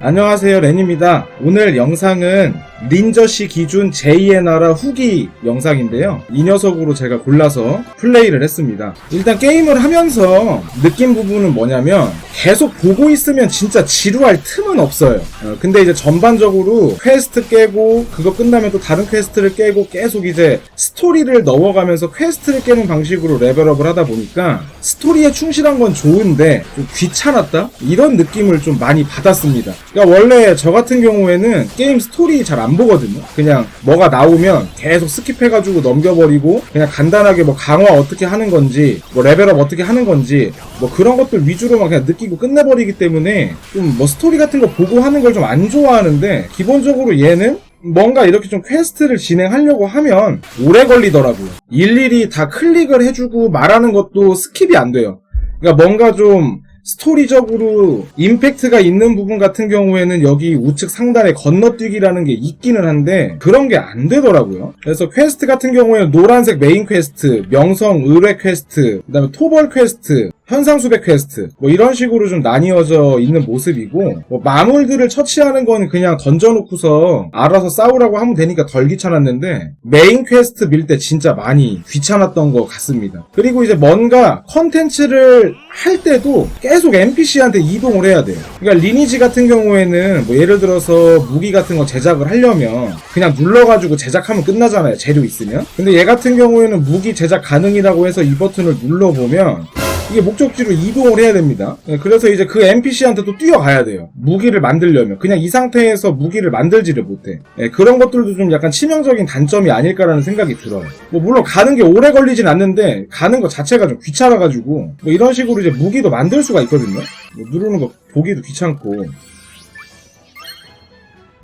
안녕하세요 렌입니다. 오늘 영상은 닌저씨 기준 제2의 나라 후기 영상인데요 이 녀석으로 제가 골라서 플레이를 했습니다 일단 게임을 하면서 느낀 부분은 뭐냐면 계속 보고 있으면 진짜 지루할 틈은 없어요 어, 근데 이제 전반적으로 퀘스트 깨고 그거 끝나면 또 다른 퀘스트를 깨고 계속 이제 스토리를 넘어가면서 퀘스트를 깨는 방식으로 레벨업을 하다 보니까 스토리에 충실한 건 좋은데 좀 귀찮았다? 이런 느낌을 좀 많이 받았습니다. 그러니까 원래 저 같은 경우에는 게임 스토리 잘안 보거든요. 그냥 뭐가 나오면 계속 스킵해가지고 넘겨버리고 그냥 간단하게 뭐 강화 어떻게 하는 건지 뭐 레벨업 어떻게 하는 건지 뭐 그런 것들 위주로만 그냥 느끼고 끝내버리기 때문에 좀 뭐 스토리 같은 거 보고 하는 걸 좀 안 좋아하는데 기본적으로 얘는 뭔가 이렇게 좀 퀘스트를 진행하려고 하면 오래 걸리더라고요. 일일이 다 클릭을 해주고 말하는 것도 스킵이 안 돼요. 그러니까 뭔가 좀 스토리적으로 임팩트가 있는 부분 같은 경우에는 여기 우측 상단에 건너뛰기라는 게 있기는 한데 그런 게 안 되더라고요. 그래서 퀘스트 같은 경우에는 노란색 메인 퀘스트, 명성 의뢰 퀘스트, 그다음에 토벌 퀘스트, 현상 수백 퀘스트 뭐 이런 식으로 좀 나뉘어져 있는 모습이고 뭐 마물들을 처치하는 건 그냥 던져놓고서 알아서 싸우라고 하면 되니까 덜 귀찮았는데 메인 퀘스트 밀 때 진짜 많이 귀찮았던 것 같습니다. 그리고 이제 뭔가 컨텐츠를 할 때도 계속 NPC한테 이동을 해야 돼요. 그러니까 리니지 같은 경우에는 뭐 예를 들어서 무기 같은 거 제작을 하려면 그냥 눌러가지고 제작하면 끝나잖아요. 재료 있으면. 근데 얘 같은 경우에는 무기 제작 가능이라고 해서 이 버튼을 눌러보면 이게 목적지로 이동을 해야 됩니다. 예, 그래서 이제 그 NPC한테 또 뛰어가야 돼요. 무기를 만들려면. 그냥 이 상태에서 무기를 만들지를 못해. 예, 그런 것들도 좀 약간 치명적인 단점이 아닐까라는 생각이 들어요. 뭐, 물론 가는 게 오래 걸리진 않는데, 가는 것 자체가 좀 귀찮아가지고, 뭐 이런 식으로 이제 무기도 만들 수가 있거든요. 뭐 누르는 거 보기도 귀찮고.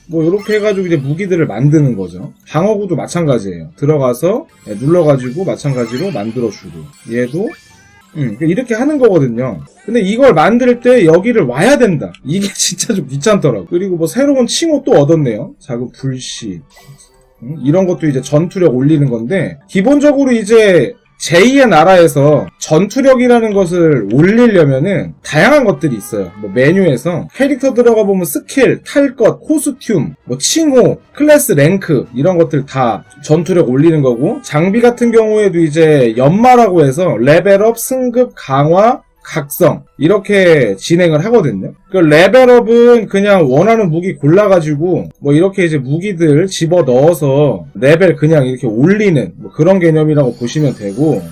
뭐 이렇게 해가지고 이제 무기들을 만드는 거죠. 방어구도 마찬가지예요. 들어가서 예, 눌러가지고 마찬가지로 만들어주고 얘도 음, 이렇게 하는 거거든요. 근데 이걸 만들 때 여기를 와야 된다. 이게 진짜 좀 귀찮더라고. 그리고 뭐 새로운 칭호 또 얻었네요. 작은 불씨. 음, 이런 것도 이제 전투력 올리는 건데, 기본적으로 이제 제2의 나라에서 전투력이라는 것을 올리려면은 다양한 것들이 있어요. 뭐 메뉴에서 캐릭터 들어가 보면 스킬, 탈 것, 코스튬, 뭐 칭호, 클래스 랭크 이런 것들 다 전투력 올리는 거고 장비 같은 경우에도 이제 연마라고 해서 레벨업, 승급, 강화, 각성 이렇게 진행을 하거든요. 그 레벨업은 그냥 원하는 무기 골라가지고 뭐 이렇게 이제 무기들 집어 넣어서 레벨 그냥 이렇게 올리는 뭐 그런 개념이라고 보시면 되고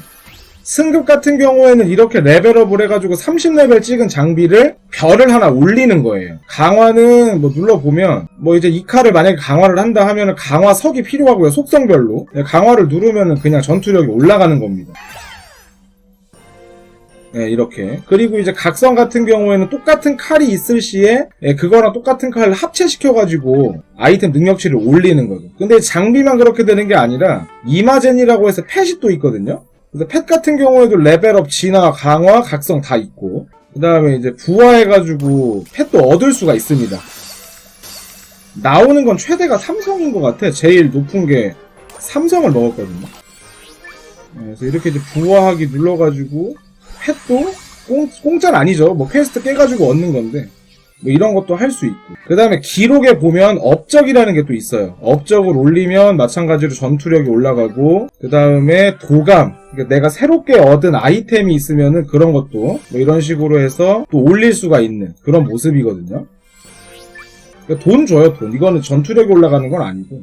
승급 같은 경우에는 이렇게 레벨업을 해가지고 30레벨 찍은 장비를 별을 하나 올리는 거예요. 강화는 뭐 눌러보면 뭐 이제 이 칼을 만약에 강화를 한다 하면은 강화석이 필요하고요. 속성별로 강화를 누르면은 그냥 전투력이 올라가는 겁니다. 예, 이렇게. 그리고 이제 각성 같은 경우에는 똑같은 칼이 있을 시에 예, 그거랑 똑같은 칼을 합체시켜가지고 아이템 능력치를 올리는 거죠. 근데 장비만 그렇게 되는 게 아니라 이마젠이라고 해서 펫이 또 있거든요. 그래서 펫 같은 경우에도 레벨업, 진화, 강화, 각성 다 있고 그 다음에 이제 부화해가지고 펫도 얻을 수가 있습니다. 나오는 건 최대가 삼성인 것 같아. 제일 높은 게 삼성을 먹었거든요. 예, 그래서 이렇게 이제 부화하기 눌러가지고 펫도 공, 공짜는 아니죠. 뭐 퀘스트 깨가지고 얻는 건데. 뭐 이런 것도 할 수 있고. 그 다음에 기록에 보면 업적이라는 게 또 있어요. 업적을 올리면 마찬가지로 전투력이 올라가고, 그 다음에 도감. 그러니까 내가 새롭게 얻은 아이템이 있으면은 그런 것도 뭐 이런 식으로 해서 또 올릴 수가 있는 그런 모습이거든요. 그러니까 돈 줘요, 돈. 이거는 전투력이 올라가는 건 아니고.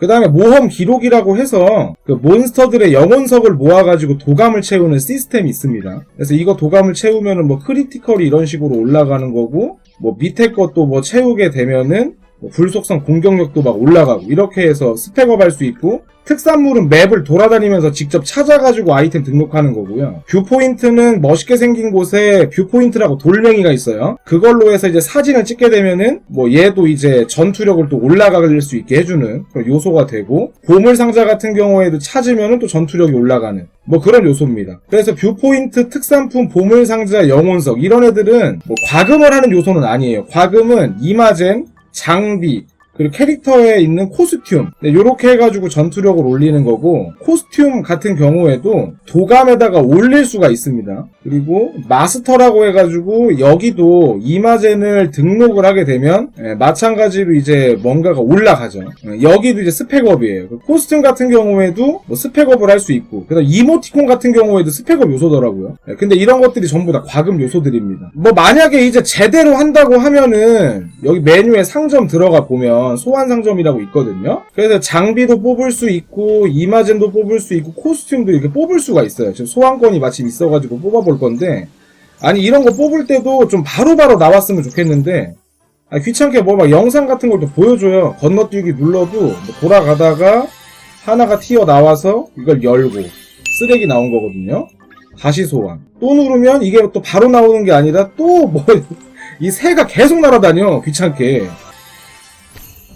그 다음에 모험 기록이라고 해서 그 몬스터들의 영혼석을 모아가지고 도감을 채우는 시스템이 있습니다. 그래서 이거 도감을 채우면은 뭐 크리티컬이 이런 식으로 올라가는 거고 뭐 밑에 것도 뭐 채우게 되면은 뭐 불속성 공격력도 막 올라가고 이렇게 해서 스펙업 할 수 있고 특산물은 맵을 돌아다니면서 직접 찾아가지고 아이템 등록하는 거고요. 뷰포인트는 멋있게 생긴 곳에 뷰포인트라고 돌멩이가 있어요. 그걸로 해서 이제 사진을 찍게 되면은 뭐 얘도 이제 전투력을 또 올라갈 수 있게 해주는 그런 요소가 되고 보물 상자 같은 경우에도 찾으면은 또 전투력이 올라가는 뭐 그런 요소입니다. 그래서 뷰포인트, 특산품, 보물 상자, 영혼석 이런 애들은 뭐 과금을 하는 요소는 아니에요. 과금은 이마젠, 장비, 그 그리고 캐릭터에 있는 코스튬 이렇게 해가지고 전투력을 올리는 거고 코스튬 같은 경우에도 도감에다가 올릴 수가 있습니다. 그리고 마스터라고 해가지고 여기도 이마젠을 등록을 하게 되면 예, 마찬가지로 이제 뭔가가 올라가죠. 예, 여기도 이제 스펙업이에요. 그 코스튬 같은 경우에도 뭐 스펙업을 할 수 있고 그다음 이모티콘 같은 경우에도 스펙업 요소더라고요. 예, 근데 이런 것들이 전부 다 과금 요소들입니다. 뭐 만약에 이제 제대로 한다고 하면은 여기 메뉴에 상점 들어가 보면 소환 상점이라고 있거든요. 그래서 장비도 뽑을 수 있고 이마젠도 뽑을 수 있고 코스튬도 이렇게 뽑을 수가 있어요. 지금 소환권이 마침 있어가지고 뽑아볼 건데 아니 이런 거 뽑을 때도 좀 바로바로 나왔으면 좋겠는데 아, 귀찮게 뭐 막 영상 같은 걸또 보여줘요. 건너뛰기 눌러도 뭐 돌아가다가 하나가 튀어 나와서 이걸 열고 쓰레기 나온 거거든요. 다시 소환. 또 누르면 이게 또 바로 나오는 게 아니라 또 뭐 이 새가 계속 날아다녀 귀찮게.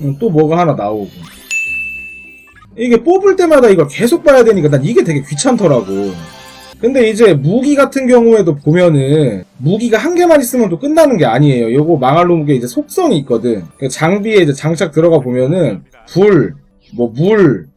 음, 또 뭐가 하나 나오고. 이게 뽑을 때마다 이걸 계속 봐야 되니까 난 이게 되게 귀찮더라고. 근데 이제 무기 같은 경우에도 보면은 무기가 한 개만 있으면 또 끝나는 게 아니에요. 요거 망할 놈게 이제 속성이 있거든. 그 장비에 이제 장착 들어가 보면은 불, 뭐 물,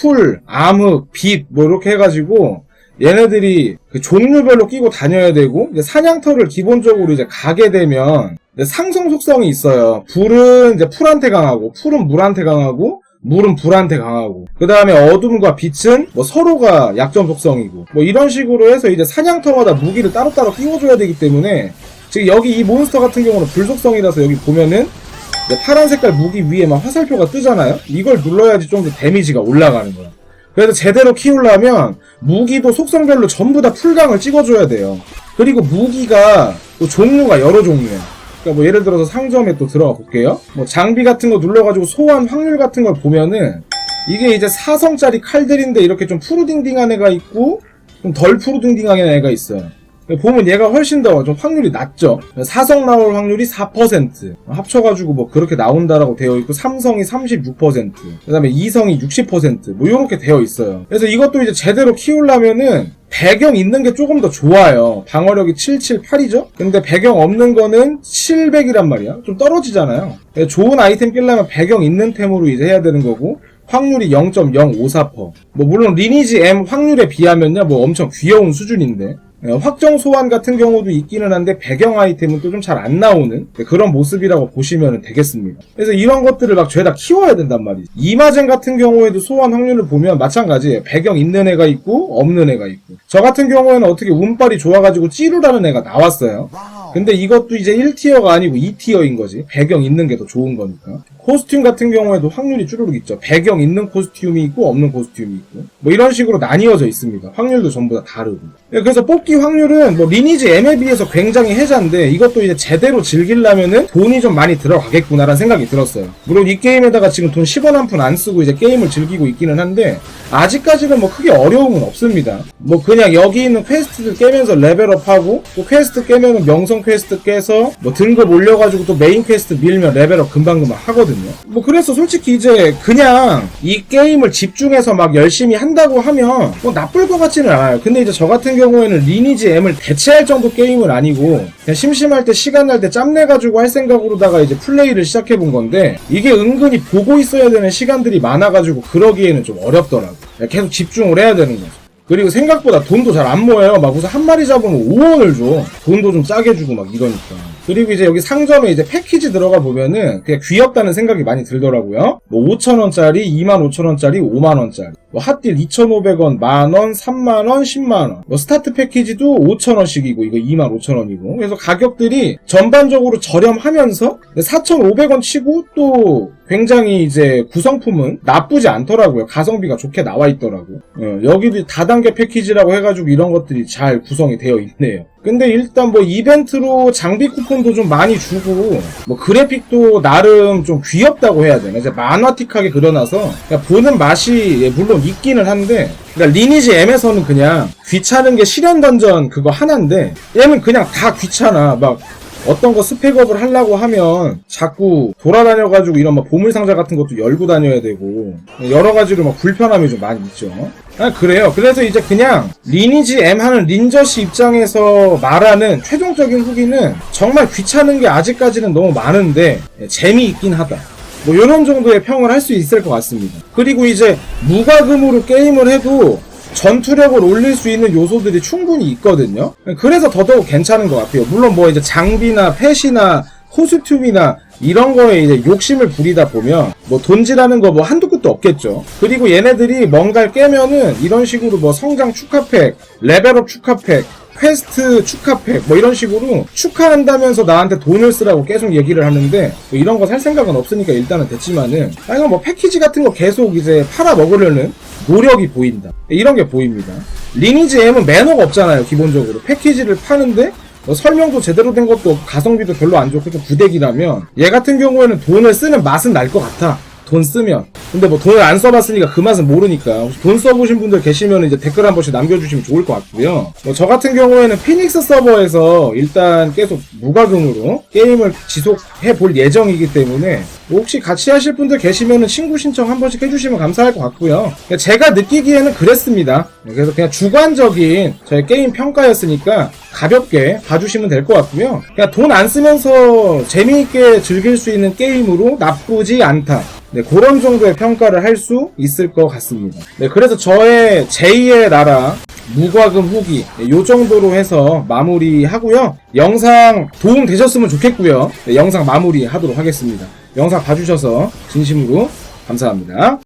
풀, 암흑, 빛, 뭐 이렇게 해가지고 얘네들이 그 종류별로 끼고 다녀야 되고 사냥터를 기본적으로 이제 가게 되면 상성 속성이 있어요. 불은 이제 풀한테 강하고 풀은 물한테 강하고 물은 불한테 강하고. 그 다음에 어둠과 빛은 뭐 서로가 약점 속성이고. 뭐 이런 식으로 해서 이제 사냥터마다 무기를 따로따로 끼워줘야 되기 때문에 지금 여기 이 몬스터 같은 경우는 불 속성이라서 여기 보면은 파란 색깔 무기 위에 막 화살표가 뜨잖아요? 이걸 눌러야지 좀 더 데미지가 올라가는 거야. 그래서 제대로 키우려면 무기도 속성별로 전부 다 풀강을 찍어줘야 돼요 그리고 무기가 또 종류가 여러 종류야 그러니까 뭐 예를 들어서 상점에 또 들어가 볼게요. 뭐 장비 같은 거 눌러가지고 소환 확률 같은 걸 보면은 이게 이제 4성짜리 칼들인데 이렇게 좀 푸르딩딩한 애가 있고 좀 덜 푸르딩딩한 애가 있어요. 보면 얘가 훨씬 더 좀 확률이 낮죠. 4성 나올 확률이 4% 합쳐가지고 뭐 그렇게 나온다라고 되어 있고 삼성이 36% 그다음에 2성이 60%뭐 이렇게 되어 있어요. 그래서 이것도 이제 제대로 키우려면은 배경 있는 게 조금 더 좋아요. 방어력이 778이죠? 근데 배경 없는 거는 700이란 말이야. 좀 떨어지잖아요. 좋은 아이템 끼려면 배경 있는 템으로 이제 해야 되는 거고, 확률이 0.054%. 뭐, 물론 리니지 M 확률에 비하면요, 뭐 엄청 귀여운 수준인데, 예, 확정 소환 같은 경우도 있기는 한데 배경 아이템은 또 좀 잘 안 나오는 그런 모습이라고 보시면 되겠습니다. 그래서 이런 것들을 막 죄다 키워야 된단 말이지. 이마젠 같은 경우에도 소환 확률을 보면 마찬가지예요. 배경 있는 애가 있고 없는 애가 있고. 저 같은 경우에는 어떻게 운빨이 좋아가지고 찌루라는 애가 나왔어요. 근데 이것도 이제 1티어가 아니고 2티어인 거지. 배경 있는 게 더 좋은 거니까. 코스튬 같은 경우에도 확률이 쭈르륵 있죠. 배경 있는 코스튬이 있고 없는 코스튬이 있고. 뭐 이런 식으로 나뉘어져 있습니다. 확률도 전부 다 다르고. 네, 그래서 뽑기 확률은 뭐 리니지 M에 비해서 굉장히 해자인데 이것도 이제 제대로 즐기려면은 돈이 좀 많이 들어가겠구나라는 생각이 들었어요. 물론 이 게임에다가 지금 돈 10원 한 푼 안 쓰고 이제 게임을 즐기고 있기는 한데 아직까지는 뭐 크게 어려움은 없습니다. 뭐 그냥 여기 있는 퀘스트들 깨면서 레벨업하고 또 퀘스트 깨면은 명성 퀘스트 깨서 뭐 등급 올려가지고 또 메인 퀘스트 밀면 레벨업 금방금방 하거든요. 뭐 그래서 솔직히 이제 그냥 이 게임을 집중해서 막 열심히 한다고 하면 뭐 나쁠 것 같지는 않아요. 근데 이제 저 같은 경우에는 리니지 M을 대체할 정도 게임은 아니고 그냥 심심할 때 시간 날 때 짬내가지고 할 생각으로다가 이제 플레이를 시작해 본 건데 이게 은근히 보고 있어야 되는 시간들이 많아가지고 그러기에는 좀 어렵더라고. 계속 집중을 해야 되는 거죠. 그리고 생각보다 돈도 잘 안 모여요. 막 무슨 한 마리 잡으면 5원을 줘. 돈도 좀 싸게 주고 막 이러니까. 그리고 이제 여기 상점에 이제 패키지 들어가 보면은 그냥 귀엽다는 생각이 많이 들더라고요. 뭐 5천원짜리, 2만 5천원짜리, 5만원짜리. 뭐 핫딜 2,500원, 만원, 3만원, 10만원. 뭐 스타트 패키지도 5천원씩이고 이거 2만 5천원이고. 그래서 가격들이 전반적으로 저렴하면서 4,500원 치고 또 굉장히 이제 구성품은 나쁘지 않더라고요. 가성비가 좋게 나와 있더라고. 어, 여기도 다단계 패키지라고 해가지고 이런 것들이 잘 구성이 되어 있네요. 근데 일단 뭐 이벤트로 장비 쿠폰도 좀 많이 주고 뭐 그래픽도 나름 좀 귀엽다고 해야 되나 이제 만화틱하게 그려놔서 보는 맛이 예, 물론 있기는 한데 그러니까 리니지 M에서는 그냥 귀찮은 게 실현 던전 그거 하나인데 얘는 그냥 다 귀찮아 막 어떤 거 스펙업을 하려고 하면 자꾸 돌아다녀가지고 이런 막 보물상자 같은 것도 열고 다녀야 되고 여러 가지로 막 불편함이 좀 많이 있죠. 아, 그래요. 그래서 이제 그냥 리니지 M 하는 린저씨 입장에서 말하는 최종적인 후기는 정말 귀찮은 게 아직까지는 너무 많은데 재미있긴 하다. 뭐 이런 정도의 평을 할 수 있을 것 같습니다. 그리고 이제 무과금으로 게임을 해도 전투력을 올릴 수 있는 요소들이 충분히 있거든요. 그래서 더더욱 괜찮은 것 같아요. 물론 뭐 이제 장비나 펫이나 코스튬이나 이런 거에 이제 욕심을 부리다 보면 뭐 돈질하는 거 뭐 한두 끝도 없겠죠. 그리고 얘네들이 뭔가를 깨면은 이런 식으로 뭐 성장 축하팩, 레벨업 축하팩, 퀘스트 축하팩 뭐 이런 식으로 축하한다면서 나한테 돈을 쓰라고 계속 얘기를 하는데 뭐 이런 거 살 생각은 없으니까 일단은 됐지만은 아 이건 뭐 패키지 같은 거 계속 이제 팔아 먹으려는 노력이 보인다. 이런 게 보입니다. 리니지 M은 매너가 없잖아요, 기본적으로. 패키지를 파는데 뭐 설명도 제대로 된 것도 없고 가성비도 별로 안 좋고 좀 부대기라면 얘 같은 경우에는 돈을 쓰는 맛은 날 것 같아. 돈 쓰면. 근데 뭐 돈을 안 써봤으니까 그 맛은 모르니까. 혹시 돈 써보신 분들 계시면 이제 댓글 한 번씩 남겨주시면 좋을 것 같고요. 뭐 저 같은 경우에는 피닉스 서버에서 일단 계속 무과금으로 게임을 지속해 볼 예정이기 때문에 뭐 혹시 같이 하실 분들 계시면은 친구 신청 한 번씩 해주시면 감사할 것 같고요. 그냥 제가 느끼기에는 그랬습니다. 그래서 그냥 주관적인 저의 게임 평가였으니까 가볍게 봐주시면 될 것 같고요. 그냥 돈 안 쓰면서 재미있게 즐길 수 있는 게임으로 나쁘지 않다. 네, 그런 정도의 평가를 할 수 있을 것 같습니다. 네, 그래서 저의 제2의 나라 무과금 후기 네, 요 정도로 해서 마무리하고요. 영상 도움 되셨으면 좋겠고요. 네, 영상 마무리하도록 하겠습니다. 영상 봐주셔서 진심으로 감사합니다.